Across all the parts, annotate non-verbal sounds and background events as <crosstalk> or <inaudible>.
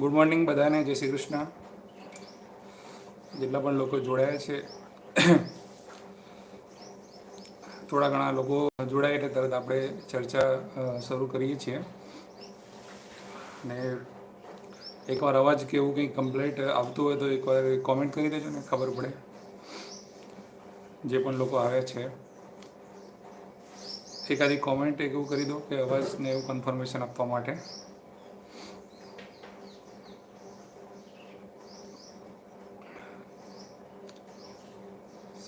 Good morning બધાને, જય શ્રી કૃષ્ણ. જેટલા પણ લોકો જોડાયા છે, થોડા ઘણા લોકો જોડાય એટલે તરત આપણે ચર્ચા શરૂ કરીએ છીએ. ને એકવાર અવાજ કે એવું કંઈ કમ્પ્લેટ આવતું હોય તો એકવાર કોમેન્ટ કરી દેજો ને, ખબર પડે. જે પણ લોકો આવ્યા છે. એકાદી કોમેન્ટ એવું કરી દો કે અવાજને એવું કન્ફર્મેશન આપવા માટે.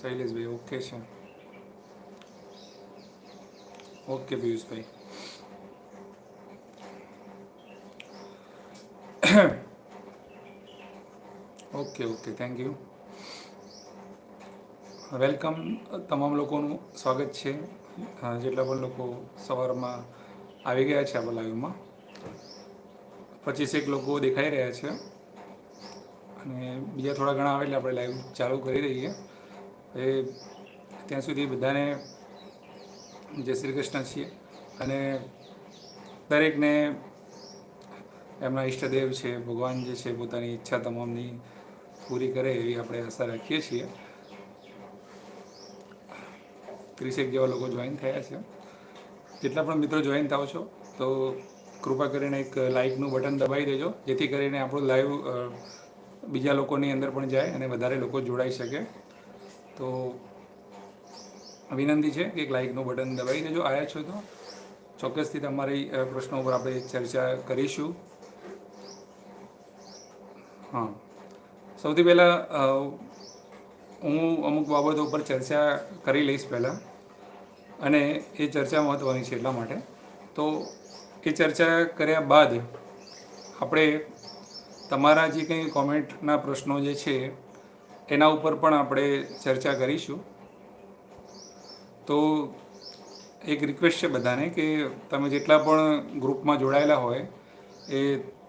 શૈલેષભાઈ ઓકે છે okay Piyushbhai okay okay thank you welcome તમામ લોકોનું સ્વાગત છે. જેટલા પણ લોકો સવારમાં આવી ગયા છે આપણા લાઈવમાં પચીસેક લોકો દેખાઈ રહ્યા છે. અને બીજા થોડા ઘણા આવે એટલે આપણે લાઈવ ચાલુ કરી દઈએ. એ ત્યાં સુધી બધાને જય શ્રી કૃષ્ણ છીએ અને દરેકને એમના ઈષ્ટદેવ છે, ભગવાન જે છે, પોતાની ઈચ્છા તમામની પૂરી કરે એવી આપણે આશા રાખીએ છીએ. ત્રીસેક જેવા લોકો જોઈન થયા છે. જેટલા પણ મિત્રો જોઈન થાવ છો, તો કૃપા કરીને એક લાઇકનું બટન દબાવી દેજો, જેથી કરીને આપણું લાઈવ બીજા લોકોની અંદર પણ જાય અને વધારે લોકો જોડાઈ શકે. તો વિનંતી છે કે એક લાઇકનું બટન દબાવી દેજો આવ્યા છો તો ચોક્કસથી તમારી પ્રશ્નો ઉપર આપણે ચર્ચા કરીશું. હા. સૌથી પહેલાં હું અમુક બાબતો ઉપર ચર્ચા કરી લઈશ પહેલાં. અને એ ચર્ચા મહત્ત્વની છે એટલા માટે. તો એ ચર્ચા કર્યા બાદ આપણે તમારા જે કંઈ કોમેન્ટના પ્રશ્નો જે છે એના ઉપર પણ આપણે ચર્ચા કરીશું. તો એક રિક્વેસ્ટ છે બધાને કે તમે જેટલા પણ ગ્રુપમાં જોડાયેલા હોય, એ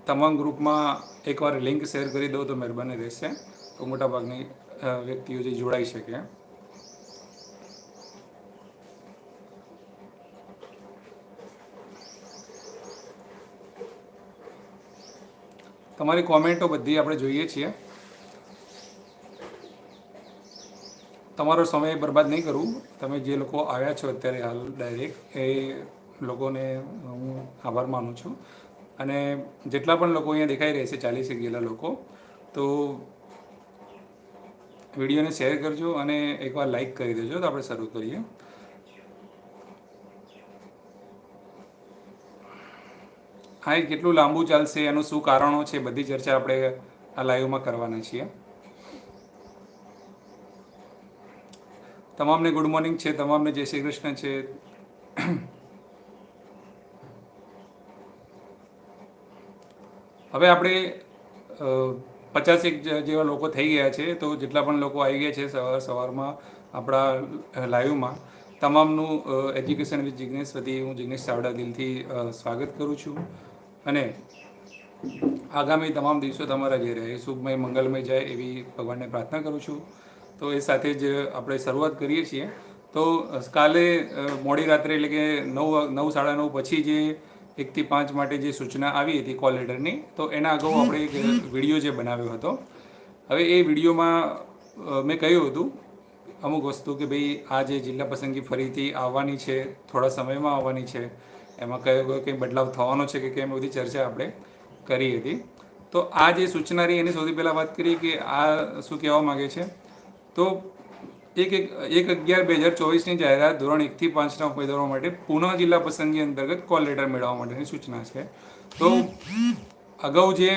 તમામ ગ્રુપમાં એકવાર લિંક શેર કરી દો તો મહેરબાની રહેશે. તો મોટાભાગની વ્યક્તિઓ જે જોડાઈ શકે. તમારી કોમેન્ટો બધી આપણે જોઈએ છીએ. તમારો સમય બરબાદ નહીં કરું. તમે જે લોકો આવ્યા છો અત્યારે હાલ ડાયરેક્ટ એ લોકોને હું આભાર માનું છું. અને જેટલા પણ લોકો અહીંયા દેખાઈ રહ્યા છે ચાલીસેક ગયેલા લોકો, તો વિડીયોને શેર કરજો અને એકવાર લાઈક કરી દેજો. તો આપણે શરૂ કરીએ. હા એ કેટલું લાંબુ ચાલશે? એનું શું કારણો છે? બધી ચર્ચા આપણે આ લાઈવમાં કરવાના છીએ. તમામને ગુડ મોર્નિંગ છે, તમામને જય શ્રી કૃષ્ણ છે. હવે આપણે પચાસેક જેવા લોકો થઈ ગયા છે, તો જેટલા પણ લોકો આવી ગયા છે સવાર, સવારમાં આપણા લાઈવમાં, તમામનું એજ્યુકેશન વિથ જિગ્નેશ વતી હું જિગ્નેશ ચાવડા દિલથી સ્વાગત કરું છું. અને આગામી તમામ દિવસો તમારા જે રહે, શુભમય, મંગલમય જાય એવી ભગવાનને પ્રાર્થના કરું છું. તો એ સાથે જ આપણે શરૂઆત કરીએ છીએ. તો કાલે મોડી રાત્રે એટલે કે નવ નવ સાડા નવ પછી જે એકથી પાંચ માટે જે સૂચના આવી હતી કોલ લેટરની તો એના અગાઉ આપણે એક વીડિયો જે બનાવ્યો હતો. હવે એ વિડીયોમાં મેં કહ્યું હતું અમુક વસ્તુ કે ભાઈ આ જે જિલ્લા પસંદગી ફરીથી આવવાની છે થોડા સમયમાં આવવાની છે એમાં કયો કયો કંઈ બદલાવ થવાનો છે કે કેમ બધી ચર્ચા આપણે કરી હતી. તો આ જે સૂચના રહી એની સૌથી પહેલાં વાત કરીએ કે આ શું કહેવા માગે છે? તો એક એક એક અગિયાર બે હજાર ચોવીસની જાહેરાત ધોરણ એકથી પાંચના ઉમેદવારો માટે પુનઃ જિલ્લા પસંદગી અંતર્ગત કોલ લેટર મેળવવા માટેની સૂચના છે. તો અગાઉ જે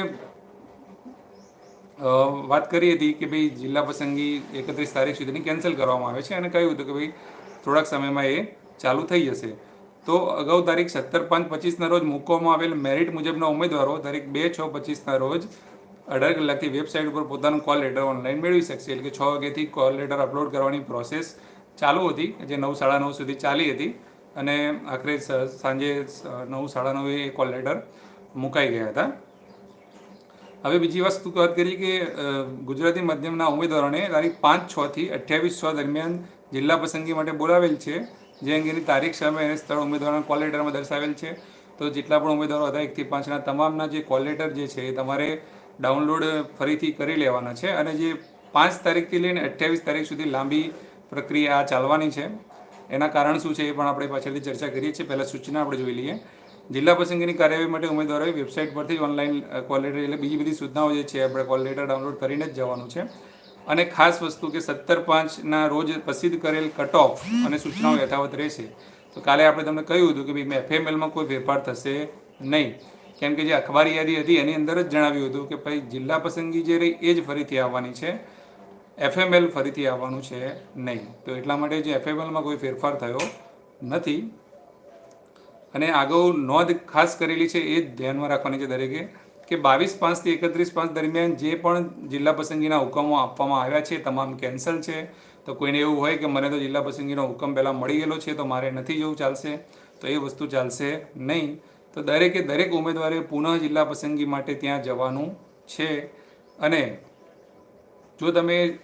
વાત કરી હતી કે ભાઈ જિલ્લા પસંદગી એકત્રીસ તારીખ સુધીની કેન્સલ કરવામાં આવે છે અને કહ્યું હતું કે ભાઈ થોડાક સમયમાં એ ચાલુ થઈ જશે. તો અગાઉ તારીખ સત્તર પાંચ પચીસના રોજ મૂકવામાં આવેલ મેરિટ મુજબના ઉમેદવારો તારીખ બે છ પચીસના રોજ અઢાર કલાકથી વેબસાઇટ ઉપર પોતાનું કોલ લેટર ઓનલાઈન મેળવી શકશે. એટલે કે છ વાગ્યાથી કોલ લેટર અપલોડ કરવાની પ્રોસેસ ચાલુ હતી, જે નવ સાડા નવ સુધી ચાલી હતી. અને આખરે સાંજે નવ સાડા નવે એ કોલ લેટર મુકાઈ ગયા હતા. હવે બીજી વસ્તુ વાત કરીએ કે ગુજરાતી માધ્યમના ઉમેદવારોને તારીખ પાંચ છ થી અઠ્યાવીસ છ દરમિયાન જિલ્લા પસંદગી માટે બોલાવેલ છે. જે અંગેની તારીખ સમય અને સ્થળ ઉમેદવારોના કોલ લેટરમાં દર્શાવેલ છે. તો જેટલા પણ ઉમેદવારો હતા એકથી પાંચના તમામના જે કોલ લેટર જે છે એ તમારે ડાઉનલોડ ફરીથી કરી લેવાના છે અને જે પાંચ તારીખથી લઈને અઠ્યાવીસ તારીખ સુધી લાંબી પ્રક્રિયા ચાલવાની છે. એના કારણ શું છે એ પણ આપણે પાછળથી ચર્ચા કરીએ છીએ. પહેલાં સૂચના આપણે જોઈ લઈએ. જિલ્લા પસંદગીની કાર્યવાહી માટે ઉમેદવારોએ વેબસાઇટ પરથી ઓનલાઈન કોલ એટલે બીજી બધી સૂચનાઓ જે છે આપણે કોલ ડાઉનલોડ કરીને જ જવાનું છે. અને ખાસ વસ્તુ કે સત્તર પાંચના રોજ પ્રસિદ્ધ કરેલ કટ ઓફ અને સૂચનાઓ યથાવત રહેશે. તો કાલે આપણે તમને કહ્યું હતું કે ભાઈ, એફએમએલમાં કોઈ ફેરફાર થશે નહીં. કેમ કે જે અખબારી યાદી હતી એની અંદર જ જણાવ્યું હતું કે ભાઈ જિલ્લા પસંદગી જે રહી એ જ ફરીથી આવવાની છે. એફએમએલ ફરીથી આવવાનું છે નહીં. તો એટલા માટે જે એફએમએલમાં કોઈ ફેરફાર થયો નથી. અને આગળ નોંધ ખાસ કરેલી છે એ જ ધ્યાનમાં રાખવાની છે દરેકે કે બાવીસ પાંચથી એકત્રીસ પાંચ દરમિયાન જે પણ જિલ્લા પસંદગીના હુકમો આપવામાં આવ્યા છે તમામ કેન્સલ છે. તો કોઈને એવું હોય કે મને તો જિલ્લા પસંદગીનો હુકમ પહેલાં મળી ગયેલો છે તો મારે નથી જવું, ચાલશે. તો એ વસ્તુ ચાલશે નહીં. તો દરેકે દરેક ઉમેદવારે પુનઃ જિલ્લા પસંદગી માટે ત્યાં જવાનું છે. અને જો તમે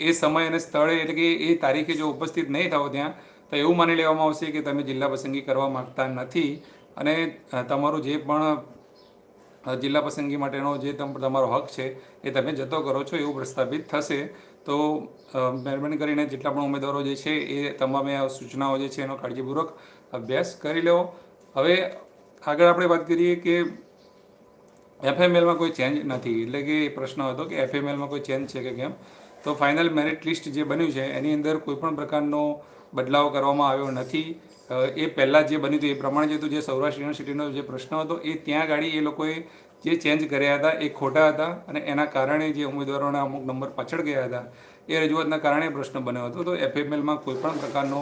એ સમય અને સ્થળે એટલે કે એ તારીખે જો ઉપસ્થિત નહીં થાઓ ત્યાં, તો એવું માની લેવામાં આવશે કે તમે જિલ્લા પસંદગી કરવા માગતા નથી. અને તમારું જે પણ જિલ્લા પસંદગી માટેનો જે તમ- તમારો હક છે, એ તમે જતો કરો છો એવું પ્રસ્થાપિત થશે. તો મહેરબાની કરીને જેટલા પણ ઉમેદવારો જે છે, એ તમામે સૂચનાઓ જે છે એનો કાળજીપૂર્વક અભ્યાસ કરી લો. હવે આગળ આપણે વાત કરીએ કે એફએમએલમાં કોઈ ચેન્જ નથી. એટલે કે પ્રશ્ન હતો કે એફએમએલમાં કોઈ ચેન્જ છે કે કેમ? તો ફાઇનલ મેરિટ લિસ્ટ જે બન્યું છે, એની અંદર કોઈ પણ પ્રકારનો બદલાવ કરવામાં આવ્યો નથી. એ પહેલાં જે બન્યું હતું, એ પ્રમાણે જે હતું. જે સૌરાષ્ટ્ર યુનિવર્સિટીનો જે પ્રશ્ન હતો, એ ત્યાં ગાડી એ લોકોએ જે ચેન્જ કર્યા હતા, એ ખોટા હતા અને એના કારણે જે ઉમેદવારોના અમુક નંબર પાછળ ગયા હતા, એ રજૂઆતના કારણે પ્રશ્ન બન્યો હતો. તો એફએમએલમાં કોઈ પણ પ્રકારનો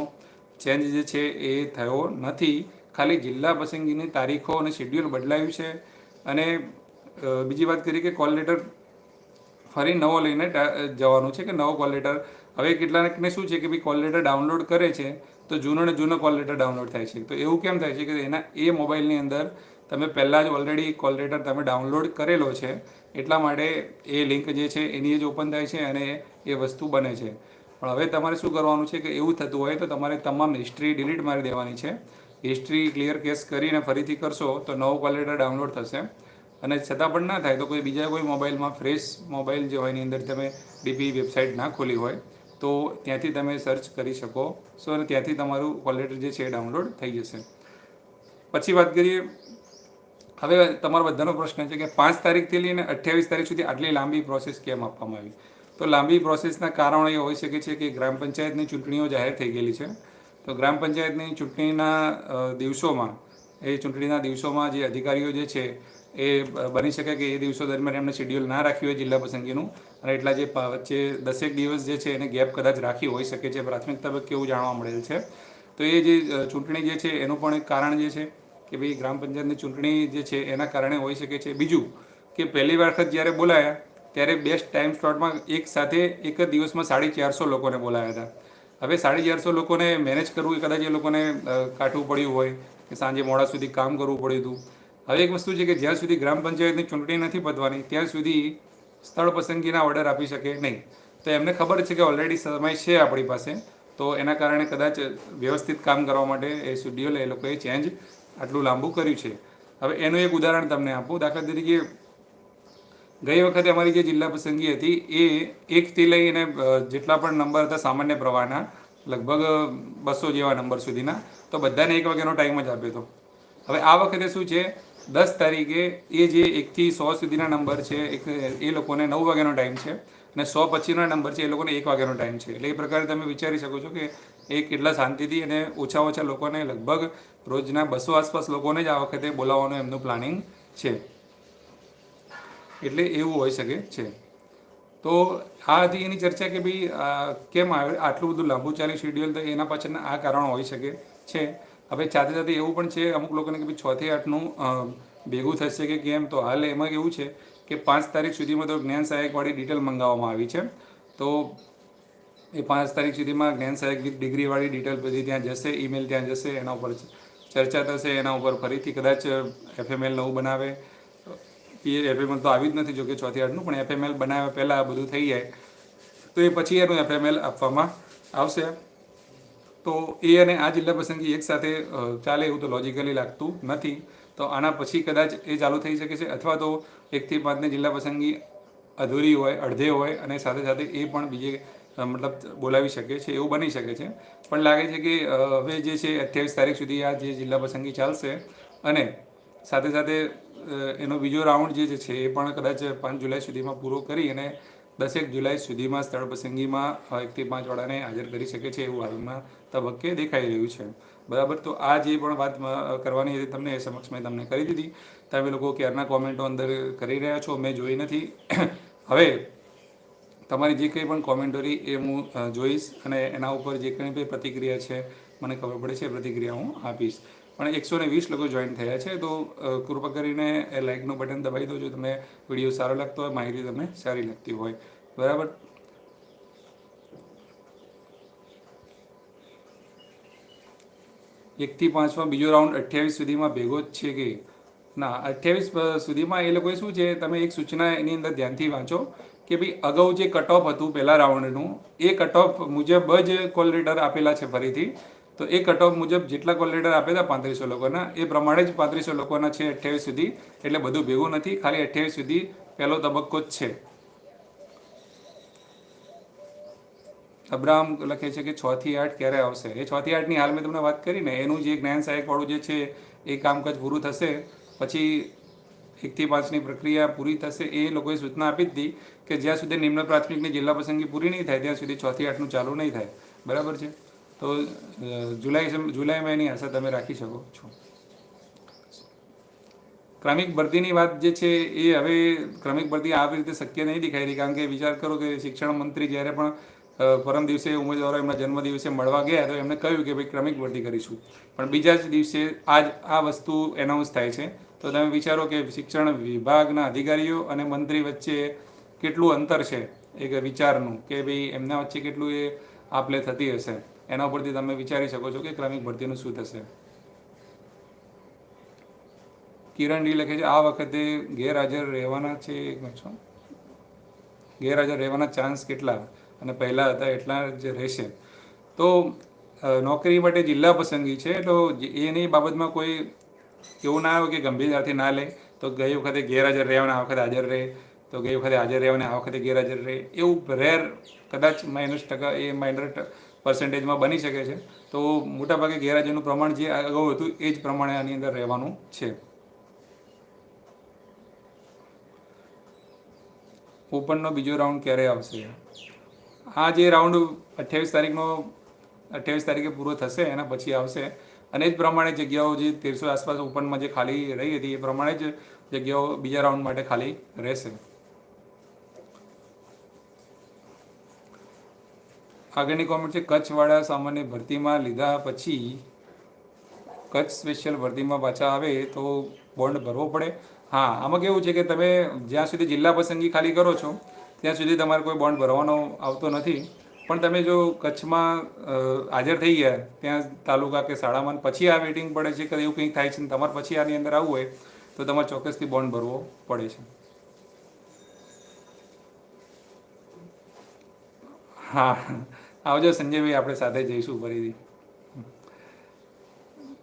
ચેન્જ જે છે, એ થયો નથી. ખાલી જિલ્લા પસંદગીની તારીખો અને શેડ્યુલ બદલાયું છે. અને બીજી વાત કરી કે કોલ લેટર ફરી નવો લઈને જવાનું છે કે નવો કોલ લેટર હવે કેટલાકને શું છે કે ભાઈ કોલ લેટર ડાઉનલોડ કરે છે, તો જૂનો ને જૂનો કોલ લેટર ડાઉનલોડ થાય છે. તો એવું કેમ થાય છે કે એના, એ મોબાઈલની અંદર તમે પહેલાં જ ઓલરેડી કોલ લેટર તમે ડાઉનલોડ કરેલો છે, એટલા માટે એ લિંક જે છે એની જ ઓપન થાય છે અને એ વસ્તુ બને છે. પણ હવે તમારે શું કરવાનું છે કે એવું થતું હોય તો તમારે તમામ હિસ્ટ્રી ડિલીટ મારી દેવાની છે. હિસ્ટ્રી ક્લિયર કેસ કરીને ફરીથી કરશો તો નવો કોલ ડાઉનલોડ થશે. અને છતાં પણ ના થાય તો કોઈ બીજા કોઈ મોબાઈલમાં ફ્રેશ મોબાઈલ જે હોય એની અંદર તમે ડીપી વેબસાઇટ ના ખોલી હોય, તો ત્યાંથી તમે સર્ચ કરી શકો. સો અને ત્યાંથી તમારું કોલેટર જે છે એ ડાઉનલોડ થઈ જશે. પછી વાત કરીએ, હવે તમારો બધાનો પ્રશ્ન છે કે પાંચ તારીખથી લઈને અઠ્યાવીસ તારીખ સુધી આટલી લાંબી પ્રોસેસ કેમ આપવામાં આવી? તો લાંબી પ્રોસેસના કારણો એ હોઈ શકે છે કે ગ્રામ પંચાયતની ચૂંટણીઓ જાહેર થઈ ગયેલી છે. તો ગ્રામ પંચાયતની ચૂંટણીના દિવસોમાં, એ ચૂંટણીના દિવસોમાં જે અધિકારીઓ જે છે, એ બની શકે કે એ દિવસો દરમિયાન એમને શેડ્યુલ ના રાખ્યું હોય જિલ્લા પસંદગીનું અને એટલા જે વચ્ચે દસેક દિવસ જે છે એને ગેપ કદાચ રાખી હોઈ શકે છે. પ્રાથમિક તબક્કે એવું જાણવા મળેલ છે? તો એ જે ચૂંટણી જે છે એનું પણ એક કારણ જે છે કે ભાઈ ગ્રામ પંચાયતની ચૂંટણી જે છે એના કારણે હોઈ શકે છે. બીજું કે પહેલી વખત જ્યારે બોલાયા, ત્યારે બેસ્ટ ટાઈમ સ્લોટમાં એક સાથે એક જ દિવસમાં સાડી ચારસો લોકોને બોલાયા હતા. હવે સાડી ચારસો લોકોને મેનેજ કરવું એ કદાચ એ લોકોને કાઢવું પડ્યું હોય કે સાંજે મોડા સુધી કામ કરવું પડ્યું હતું. હવે એક વસ્તુ છે કે જ્યાં સુધી ગ્રામ પંચાયતની ચૂંટણી નથી પતવાની, ત્યાં સુધી સ્થળ પસંદગીના ઓર્ડર આપી શકે નહીં. તો એમને ખબર છે કે ઓલરેડી સમય છે આપણી પાસે, તો એના કારણે કદાચ વ્યવસ્થિત કામ કરવા માટે એ શેડ્યુલ એ લોકોએ ચેન્જ આટલું લાંબુ કર્યું છે. હવે એનું એક ઉદાહરણ તમને આપું. દાખલા તરીકે ગઈ વખતે અમારી જે જિલ્લા પસંદગી હતી એ એકથી લઈને અ, જેટલા પણ નંબર હતા સામાન્ય પ્રવાહના લગભગ બસો જેવા નંબર સુધીના તો બધાને એક વાગ્યાનો ટાઈમ જ આપ્યો હતો. હવે આ વખતે શું છે દસ તારીખે એ જે એકથી સો સુધીના નંબર છે એક એ લોકોને નવ વાગ્યાનો ટાઈમ છે અને સો પછીના નંબર છે એ લોકોને એક વાગ્યાનો ટાઈમ છે. એટલે એ પ્રકારે તમે વિચારી શકો છો કે એ કેટલા શાંતિથી અને ઓછા ઓછા લોકોને લગભગ રોજના બસો આસપાસ લોકોને જ આ વખતે બોલાવવાનું એમનું પ્લાનિંગ છે. એટલે એવું હોઈ શકે છે. તો આ હતી એની ચર્ચા કે ભાઈ કેમ આવે આટલું બધું લાંબુ ચાલે શેડ્યુલ તો એના પાછળના આ કારણો હોઈ શકે છે. હવે સાથે સાથે એવું પણ છે, અમુક લોકોને કે ભાઈ છથી આઠનું ભેગું થશે કે કેમ? તો હાલ એમાં એવું છે કે પાંચ તારીખ સુધીમાં તો જ્ઞાન સહાયકવાળી ડિટેલ મંગાવવામાં આવી છે. તો એ પાંચ તારીખ સુધીમાં જ્ઞાન સહાયક ડિગ્રીવાળી ડિટેલ બધી ત્યાં જશે ઈમેલ ત્યાં જશે, એના ઉપર ચર્ચા થશે, એના ઉપર ફરીથી કદાચ એફએમએલ નવું બનાવે એફએમએલ તો આવી જ નથી, જોકે ચોથી આઠનું, પણ એફએમએલ બનાવ્યા પહેલાં આ બધું થઈ જાય. તો એ પછી એનું એફએમએલ આપવામાં આવશે. તો એ અને આ જિલ્લા પસંદગી એકસાથે ચાલે એવું તો લોજિકલી લાગતું નથી. તો આના પછી કદાચ એ ચાલુ થઈ શકે છે, અથવા તો એકથી પાંચની જિલ્લા પસંદગી અધૂરી હોય, અડધે હોય, અને સાથે સાથે એ પણ બીજે મતલબ બોલાવી શકે છે, એવું બની શકે છે. પણ લાગે છે કે હવે જે છે, અઠ્યાવીસ તારીખ સુધી આ જે જિલ્લા પસંદગી ચાલશે, અને સાથે સાથે એનો બીજો રાઉન્ડ જે છે એ પણ કદાચ પાંચ જુલાઈ સુધીમાં પૂરો કરી અને દસેક જુલાઈ સુધીમાં સ્થળ પસંદગીમાં એકથી પાંચ વાળાને હાજર કરી શકે છે એવું હાલમાં તબક્કે દેખાઈ રહ્યું છે. બરાબર? તો આ જે પણ વાત કરવાની હતી તમને એ સમક્ષ મેં તમને કરી દીધી. તમે લોકો ક્યારના કોમેન્ટો અંદર કરી રહ્યા છો મેં જોઈ નથી. <coughs> હવે તમારી જે કંઈ પણ કોમેન્ટરી એ હું જોઈશ અને એના ઉપર જે કંઈ પણ પ્રતિક્રિયા છે, મને ખબર પડે છે પ્રતિક્રિયા હું આપીશ. પણ એકસો ને વીસ લોકો જોઈન થયા છે, તો કૃપા કરીને એ લાઇકનું બટન દબાવી દો. જો તમને વીડિયો સારો લાગતો હોય, માહિતી તમને સારી લાગતી હોય. બરાબર? એકથી પાંચમાં બીજો રાઉન્ડ અઠ્યાવીસ સુધીમાં ભેગો જ છે કે? ના, અઠ્યાવીસ સુધીમાં એ લોકોએ શું છે, તમે એક સૂચના એની અંદર ધ્યાનથી વાંચો કે ભાઈ અગાઉ જે કટ ઓફ હતું પહેલા રાઉન્ડનું એ કટ ઓફ મુજબ જ કોલ રીડર આપેલા છે ફરીથી. તો એ કટ ઓફ મુજબ જેટલા કોલ લેટર આપ્યા હતા પાંત્રીસો લોકોના, એ પ્રમાણે જ પાંત્રીસો લોકોના છે અઠ્યાવીસ સુધી, એટલે બધું ભેગું નથી, ખાલી અઠ્યાવીસ સુધી પહેલો તબક્કો જ છે. અબ્રાહમ લખે છે કે છ થી આઠ ક્યારે આવશે? એ છ થી આઠની હાલ મેં તમને વાત કરી ને, એનું જે જ્ઞાન સહાયકવાળું જે છે, એ કામકાજ પૂરું થશે, પછી એકથી પાંચની પ્રક્રિયા પૂરી થશે, એ લોકોએ સૂચના આપી હતી કે જ્યાં સુધી નિમ્ન પ્રાથમિકની જિલ્લા પસંદગી પૂરી નહીં થાય, ત્યાં સુધી છ થી આઠનું ચાલુ નહીં થાય. બરાબર છે? તો જુલાઈ જુલાઈ મહિની આશા તમે રાખી શકો છો. ક્રમિક ભરતીની વાત જે છે, એ હવે ક્રમિક ભરતી આવી રીતે શક્ય નહીં દેખાઈ રહી, કારણ કે વિચાર કરો કે શિક્ષણ મંત્રી જ્યારે પણ પરમ દિવસે ઉમેદવારો એમના જન્મ દિવસે મળવા ગયા, તો એમને કહ્યું કે ભાઈ ક્રમિક ભરતી કરીશું. પણ બીજા જ દિવસે આજ આ વસ્તુ એનાઉન્સ થાય છે. તો તમે વિચારો કે શિક્ષણ વિભાગના અધિકારીઓ અને મંત્રી વચ્ચે કેટલું અંતર છે, એક વિચારનું, કે ભાઈ એમના વચ્ચે કેટલું એ આપલે થતી હશે. એના ઉપરથી તમે વિચારી શકો છો કે ક્રમિક ભરતીનું શું થશે. કિરણ ડી લખે છે, આ વખતે ગેરહાજર રહેવાના છે. ગેરહાજર રહેવાના ચાન્સ કેટલા? અને પહેલાં હતા એટલા જ રહેશે. તો નોકરી માટે જિલ્લા પસંદગી છે, તો એની બાબતમાં કોઈ એવું ના આવે કે ગંભીરતાથી ના લે, તો ગઈ વખતે ગેરહાજર રહેવાના આ વખતે હાજર રહે, તો ગઈ વખતે હાજર રહેવાના આ વખતે ગેરહાજર રહે, એવું રેર કદાચ માઇનસ ટકા એ માઇનર પર્સન્ટેજમાં બની શકે છે. તો મોટાભાગે ગેરહાજરનું પ્રમાણ જે અગાઉ હતું એ જ પ્રમાણે આની અંદર રહેવાનું છે. ઓપનનો બીજો રાઉન્ડ ક્યારે આવશે? આ જે રાઉન્ડ અઠ્યાવીસ તારીખનો, અઠ્યાવીસ તારીખે પૂરો થશે, એના પછી આવશે. અને જ પ્રમાણે જગ્યાઓ જે તેરસો આસપાસ ઓપનમાં જે ખાલી રહી હતી, એ પ્રમાણે જ જગ્યાઓ બીજા રાઉન્ડ માટે ખાલી રહેશે. આગળની કોમેન્ટ છે, કચ્છવાળા સામાન્ય ભરતીમાં લીધા પછી કચ્છ સ્પેશિયલ ભરતીમાં પાછા આવે તો બોન્ડ ભરવો પડે. હા, આમાં કેવું છે કે તમે જ્યાં સુધી જિલ્લા પસંદગી ખાલી કરો છો, ત્યાં સુધી તમારે કોઈ બોન્ડ ભરવાનો આવતો નથી. પણ તમે જો કચ્છમાં હાજર થઈ ગયા, ત્યાં તાલુકા કે શાળામાં પછી આ વેટિંગ પડે છે કે એવું કંઈક થાય છે તમારે પછી આની અંદર આવવું હોય, તો તમારે ચોક્કસથી બોન્ડ ભરવો પડે છે. હા આવજો સંજયભાઈ, આપણે સાથે જઈશું ફરીથી.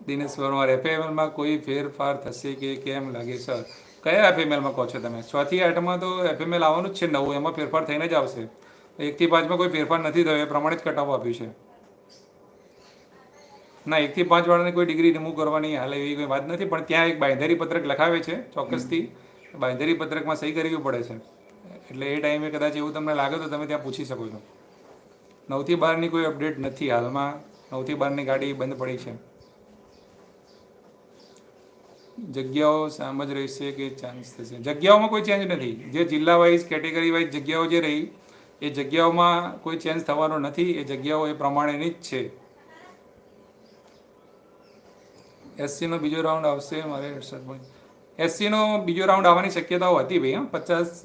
દિનેશ વર્મા એફએમએલમાં કોઈ ફેરફાર થશે કે કેમ લાગે? સર, કયા એફએમએલમાં કહો છો તમે? છ થી આઠમાં તો એફએમએલ આવવાનું જ છે નવું, એમાં ફેરફાર થઈને જ આવશે. એકથી પાંચમાં કોઈ ફેરફાર નથી થયો, એ પ્રમાણે જ કટાવ આપ્યું છે. ના, એકથી પાંચ વાળાને કોઈ ડિગ્રી રિમૂવ કરવાની હાલ એવી કોઈ વાત નથી, પણ ત્યાં એક બાંધારી પત્રક લખાવે છે, ચોક્કસથી. બાંધેરી પત્રકમાં સહી કરવી પડે છે. એટલે એ ટાઈમે કદાચ એવું તમને લાગે તો તમે ત્યાં પૂછી શકો છો. નવથી બારની કોઈ અપડેટ નથી હાલમાં. નવથી બારની ગાડી બંધ પડી છે. જગ્યાઓ સામ જ રહેશે કે ચાન્સ થશે? જગ્યાઓમાં કોઈ ચેન્જ નથી. જે જિલ્લા વાઇઝ કેટેગરી વાઇઝ જગ્યાઓ જે રહી, એ જગ્યાઓમાં કોઈ ચેન્જ થવાનો નથી. એ જગ્યાઓ એ પ્રમાણેની જ છે. એસસીનો બીજો રાઉન્ડ આવશે મારે એસસીનો બીજો રાઉન્ડ આવવાની શક્યતાઓ હતી ભાઈ પચાસ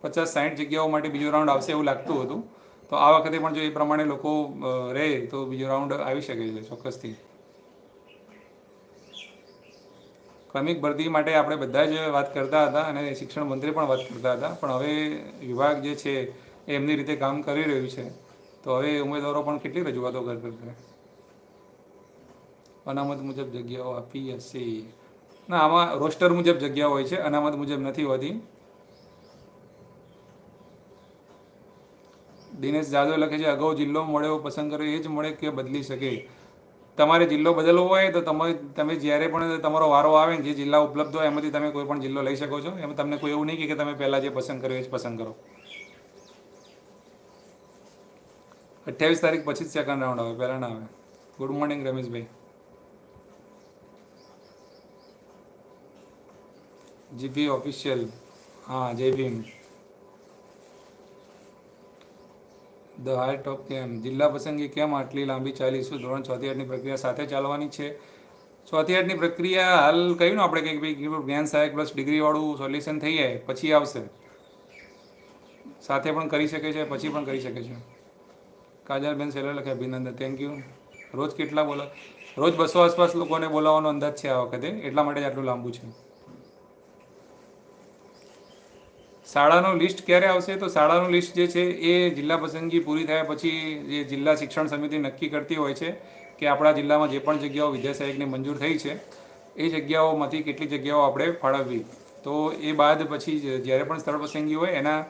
પચાસ સાઠ જગ્યાઓ માટે બીજો રાઉન્ડ આવશે એવું લાગતું હતું. તો આ વખતે પણ જો એ પ્રમાણે લોકો રહે તો બીજો રાઉન્ડ આવી શકે છે ચોક્કસથી. ક્રમિક ભરતી માટે આપણે બધા જ વાત કરતા હતા અને શિક્ષણ મંત્રી પણ વાત કરતા હતા. પણ હવે વિભાગ જે છે એ એમની રીતે કામ કરી રહ્યું છે. તો હવે ઉમેદવારો પણ કેટલી રજૂઆતો કરશે અનામત મુજબ જગ્યાઓ આપી હશે. ના, આમાં રોસ્ટર મુજબ જગ્યા હોય છે, અનામત મુજબ નથી હોતી. દિનેશ જાદવ લખે છે, અગાઉ જિલ્લો મળ્યો, પસંદ કર્યો, એ જ મળે કે બદલી શકે? તમારે જિલ્લો બદલવો હોય તો તમે તમે જ્યારે પણ તમારો વારો આવે જે જિલ્લા ઉપલબ્ધ હોય, એમાંથી તમે કોઈ પણ જિલ્લો લઈ શકો છો. એમાં તમને કોઈ એવું નહીં કે તમે પહેલાં જે પસંદ કર્યો એ જ પસંદ કરો. અઠ્યાવીસ તારીખ પછી જ સેકન્ડ રાઉન્ડ આવે, પહેલાં ના આવે. Good morning Rameshbhai. GP official હા, જય ભીમ. ધ હાર્ટ ઓફ કેમ? જિલ્લા પસંદગી કેમ આટલી લાંબી ચાલી શું ધોરણ ચોથી આઠની પ્રક્રિયા સાથે ચાલવાની છે. ચોથી આઠની પ્રક્રિયા હાલ કહ્યું ને આપણે કંઈક ભાઈ જ્ઞાન સહાયક પ્લસ ડિગ્રીવાળું સોલ્યુશન થઈ જાય, પછી આવશે. સાથે પણ કરી શકે છે, પછી પણ કરી શકે છે. કાજલબેન સેલર લખે અભિનંદન થેન્ક યુ રોજ કેટલા બોલો, રોજ બસો આસપાસ લોકોને બોલાવવાનો અંદાજ છે આ વખતે, એટલા માટે જ આટલું લાંબુ છે. શાળાનું લિસ્ટ ક્યારે આવશે? તો શાળાનું લિસ્ટ જે છે એ જિલ્લા પસંદગી પૂરી થયા પછી જે જિલ્લા શિક્ષણ સમિતિ નક્કી કરતી હોય છે કે આપણા જિલ્લામાં જે પણ જગ્યાઓ વિદ્યાસહાયકને મંજૂર થઈ છે, એ જગ્યાઓમાંથી કેટલી જગ્યાઓ આપણે ફાળવવી. તો એ બાદ પછી જ્યારે પણ સ્થળ પસંદગી હોય, એના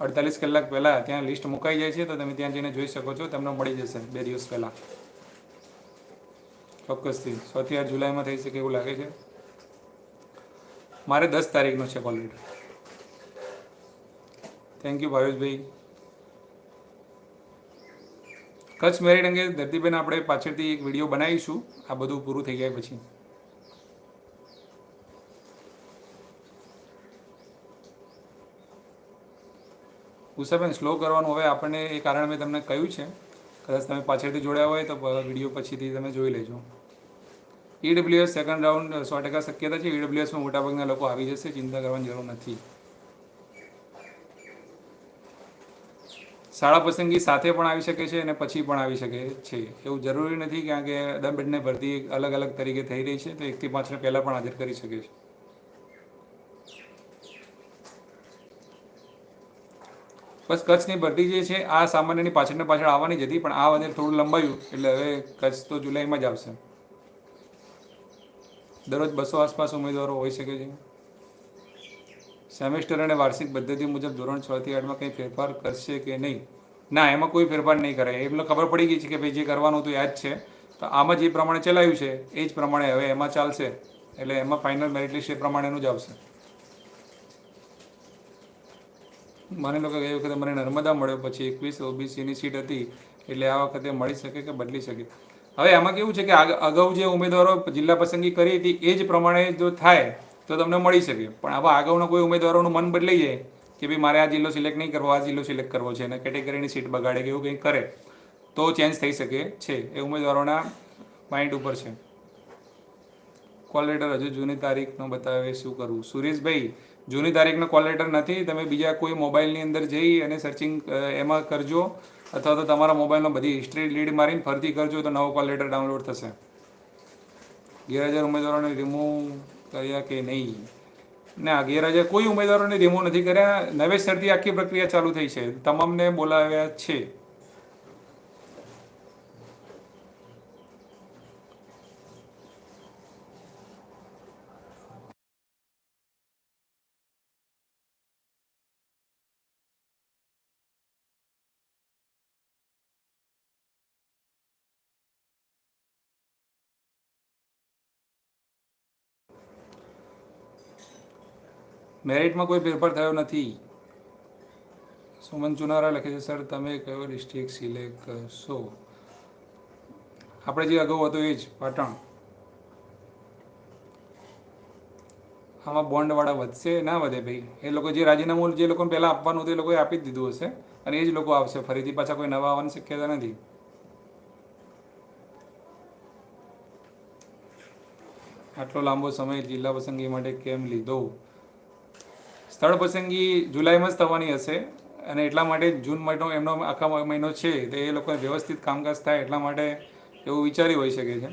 અડતાલીસ કલાક પહેલાં ત્યાં લિસ્ટ મુકાઈ જાય છે, તો તમે ત્યાં જઈને જોઈ શકો છો, તમને મળી જશે બે દિવસ પહેલાં. ચોક્કસથી. સોથી આઠ જુલાઈમાં થઈ શકે એવું લાગે છે. મારે દસ તારીખનો છે call thank you Bhaveshbhai Kutch merit અંગે ધરતીબેન આપણે પાછળથી એક વીડિયો બનાવીશું. આ બધું પૂરું થઈ જાય પછી. ઉષાબેન સ્લો કરવાનું. હવે આપણને એ કારણ મેં તમને કહ્યું છે. કદાચ તમે પાછળથી જોડ્યા હોય તો વીડિયો પછીથી તમે જોઈ લેજો. ઈડબ્લ્યુએસ સેકન્ડ રાઉન્ડ સો ટકા શક્યતા છે. ઈડબ્લ્યુએસમાં મોટાભાગના લોકો આવી જશે. ચિંતા કરવાની જરૂર નથી. શાળા પસંદગી સાથે પણ આવી શકે છે અને પછી પણ આવી શકે છે. એવું જરૂરી નથી કારણ કે દંડને ભરતી અલગ અલગ તરીકે થઈ રહી છે, તો એકથી પાંચને પહેલાં પણ હાજર કરી શકે છે. બસ કચ્છની ભરતી જે છે, આ સામાન્યની પાછળને પાછળ આવવાની જ હતી, પણ આ વખતે થોડું લંબાયું, એટલે હવે કચ્છ તો જુલાઈમાં જ આવશે. દરરોજ બસો આસપાસ ઉમેદવારો હોઈ શકે છે. સેમેસ્ટર અને વાર્ષિક પદ્ધતિ મુજબ ધોરણ છ થી આઠમાં કંઈ ફેરફાર કરશે કે નહીં? ના, એમાં કોઈ ફેરફાર નહીં કરે એમને ખબર પડી ગઈ છે કે ભાઈ જે કરવાનું હતું યાદ છે. તો આમાં જે પ્રમાણે ચલાવ્યું છે. એ જ પ્રમાણે હવે એમાં ચાલશે. એટલે એમાં ફાઇનલ મેરિટ લિસ્ટ એ પ્રમાણેનું જ આવશે. માની લો કે ગઈ વખતે મને નર્મદા મળ્યો, પછી એકવીસ ઓબીસીની સીટ હતી. એટલે આ વખતે મળી શકે કે બદલી શકે? હવે એમાં કેવું છે કે અગાઉ જે ઉમેદવારો જિલ્લા પસંદગી કરી હતી, એ જ પ્રમાણે જો થાય તો તમને મળી શકે. પણ આવા અગાઉના કોઈ ઉમેદવારોનું મન બદલાઈ જાય કે ભાઈ મારે આ જિલ્લો સિલેક્ટ નહીં કરવો, આ જિલ્લો સિલેક્ટ કરવો છે અને કેટેગરીની સીટ બગાડે કે એવું કંઈક કરે, તો ચેન્જ થઈ શકે છે. એ ઉમેદવારોના માઇન્ડ ઉપર છે. કોલ લેટર હજુ જૂની તારીખનો બતાવે શું કરવું? સુરેશભાઈ, જૂની તારીખનો કોલ લેટર નથી, તમે બીજા કોઈ મોબાઈલની અંદર જઈ અને સર્ચિંગ એમાં કરજો. અથવા તો તમારા મોબાઈલનો બધી હિસ્ટ્રી લીડ મારીને ફરતી કરજો તો નવો કોલ લેટર ડાઉનલોડ થશે. ગેરહાજર ઉમેદવારોને રિમૂવ કર્યા કે નહીં? ના ગેરહાજર કોઈ ઉમેદવારોને રિમૂવ નથી કર્યા. નવેસરથી આખી પ્રક્રિયા ચાલુ થઈ છે. તમામને બોલાવ્યા છે. મેરિટમાં કોઈ ફેરફાર થયો નથી. સુમન ચુનારા લખે છે, સર, તમે કયો ડિસ્ટ્રિક્ટ સિલેક્ટ કરશો? આપણે જે અગાઉ હતું એ જ, પાટણ. આમાં બોન્ડવાળા વધશે ના વધે ભાઈ. એ લોકો જે રાજીનામું જે લોકોને પહેલાં આપવાનું હતું એ લોકોએ આપી જ દીધું હશે. અને એ જ લોકો આવશે. ફરીથી પાછા કોઈ નવા આવવાની શક્યતા નથી. આટલો લાંબો સમય જિલ્લા પસંદગી માટે કેમ લીધો? સ્થળ પસંદગી જુલાઈમાં જ થવાની હશે અને એટલા માટે જૂન મહિનો, એમનો આખા મહિનો છે તો એ લોકોને વ્યવસ્થિત કામકાજ થાય એટલા માટે એવું વિચારી હોઈ શકે છે.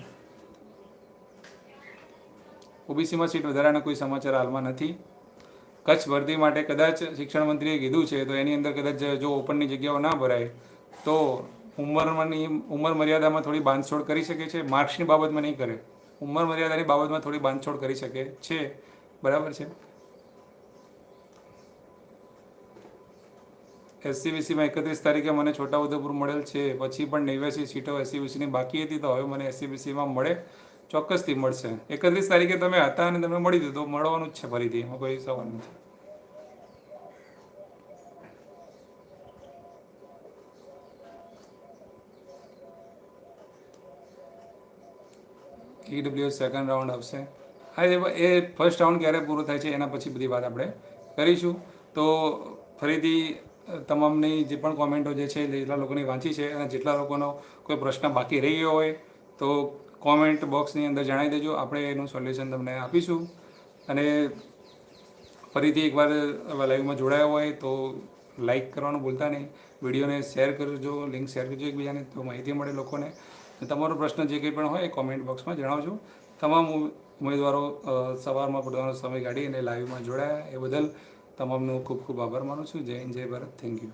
ઓબીસીમાં સીટ વધારાના કોઈ સમાચાર હાલમાં નથી. કચ્છ ભરતી માટે કદાચ શિક્ષણ મંત્રીએ કીધું છે, તો એની અંદર કદાચ જો ઓપનની જગ્યાઓ ના ભરાય, તો ઉંમરની, ઉંમર મર્યાદામાં થોડી બાંધછોડ કરી શકે છે? માર્ક્સની બાબતમાં નહીં કરે. ઉંમર મર્યાદાની બાબતમાં થોડી બાંધછોડ કરી શકે છે. બરાબર છે? એસસીબીસીમાં એકત્રીસ તારીખે મને છોટાઉદેપુર મળેલ છે. પછી પણ નેવ્યાસી સીટો એસસીબીસીની બાકી હતી, તો હવે મને એસસીબીસીમાં મળે, ચોક્કસથી મળશે. એકત્રીસ તારીખે તમે હતા અને તમે મળી દીધું મળવાનું જ છે ફરીથી, એમાં કોઈ સવાલ નથી. ઈડબ્લ્યુ સેકન્ડ રાઉન્ડ આવશે. હા એ ફર્સ્ટ રાઉન્ડ ક્યારે પૂરો થાય છે, એના પછી બધી વાત આપણે કરીશું. તો ફરીથી તમામની જે પણ કોમેન્ટો જે છે, જેટલા લોકોની વાંચી છે અને જેટલા લોકોનો કોઈ પ્રશ્ન બાકી રહી ગયો હોય, તો કોમેન્ટ બોક્સની અંદર જણાવી દેજો. આપણે એનું સોલ્યુશન તમને આપીશું. અને ફરીથી એકવાર લાઈવમાં જોડાયા હોય તો લાઈક કરવાનું ભૂલતા નહીં. વિડીયોને શેર કરજો, લિંક શેર કરજો એકબીજાને, તો માહિતી મળે લોકોને. તમારો પ્રશ્ન જે કંઈ પણ હોય એ કોમેન્ટ બોક્સમાં જણાવજો. તમામ ઉમેદવારો સવારમાં પોતાનો સમય કાઢી અને લાઈવમાં જોડાયા. એ બદલ તમામનો ખૂબ ખૂબ આભાર માનું છું. જય હિન્દ જય ભારત. Thank you